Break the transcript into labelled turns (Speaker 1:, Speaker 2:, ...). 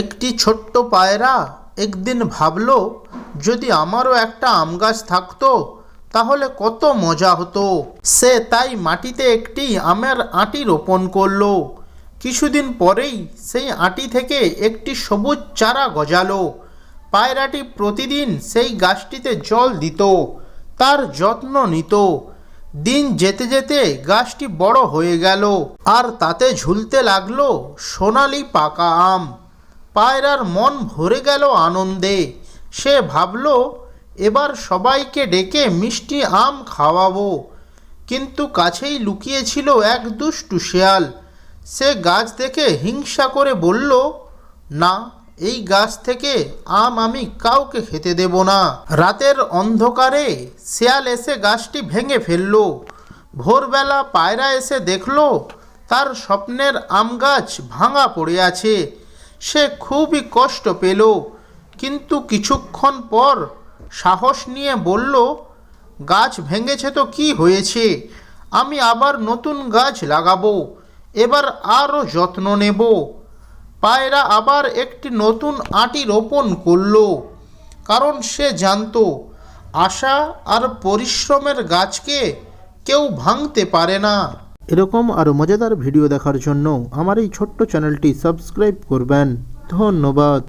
Speaker 1: একটি ছোট্ট পায়রা একদিন ভাবল, যদি আমারও একটা আম গাছ থাকতো, তাহলে কত মজা হতো। সে তাই মাটিতে একটি আমের আঁটি রোপণ করল। কিছুদিন পরেই সেই আঁটি থেকে একটি সবুজ চারা গজালো। পায়রাটি প্রতিদিন সেই গাছটিতে জল দিত, তার যত্ন নিত। দিন যেতে যেতে গাছটি বড় হয়ে গেল, আর তাতে ঝুলতে লাগল সোনালি পাকা আম। পায়রার মন ভরে গেল আনন্দে। সে ভাবল, এবার সবাইকে ডেকে মিষ্টি আম খাওয়াবো। কিন্তু কাছেই লুকিয়েছিল এক দুষ্টু শেয়াল। সে গাছ দেখে হিংসা করে বলল, না, এই গাছ থেকে আম আমি কাউকে খেতে দেব না। রাতের অন্ধকারে শেয়াল এসে গাছটি ভেঙে ফেলল। ভোরবেলা পায়রা এসে দেখল, তার স্বপ্নের আম গাছ ভাঙা পড়ে আছে। সে খুবই কষ্ট পেল। কিন্তু কিছুক্ষণ পর সাহস নিয়ে বলল, গাছ ভেঙেছে তো কি হয়েছে? আমি আবার নতুন গাছ লাগাবো। এবার আরও যত্ন নেব। পায়রা আবার একটি নতুন আঁটি রোপণ করল, কারণ সে জানতো আশা আর পরিশ্রমের গাছকে কেউ ভাঙতে পারে না। এরকম আরও মজাদার ভিডিও দেখার জন্য আমার এই ছোট্ট চ্যানেলটি সাবস্ক্রাইব করবেন। ধন্যবাদ।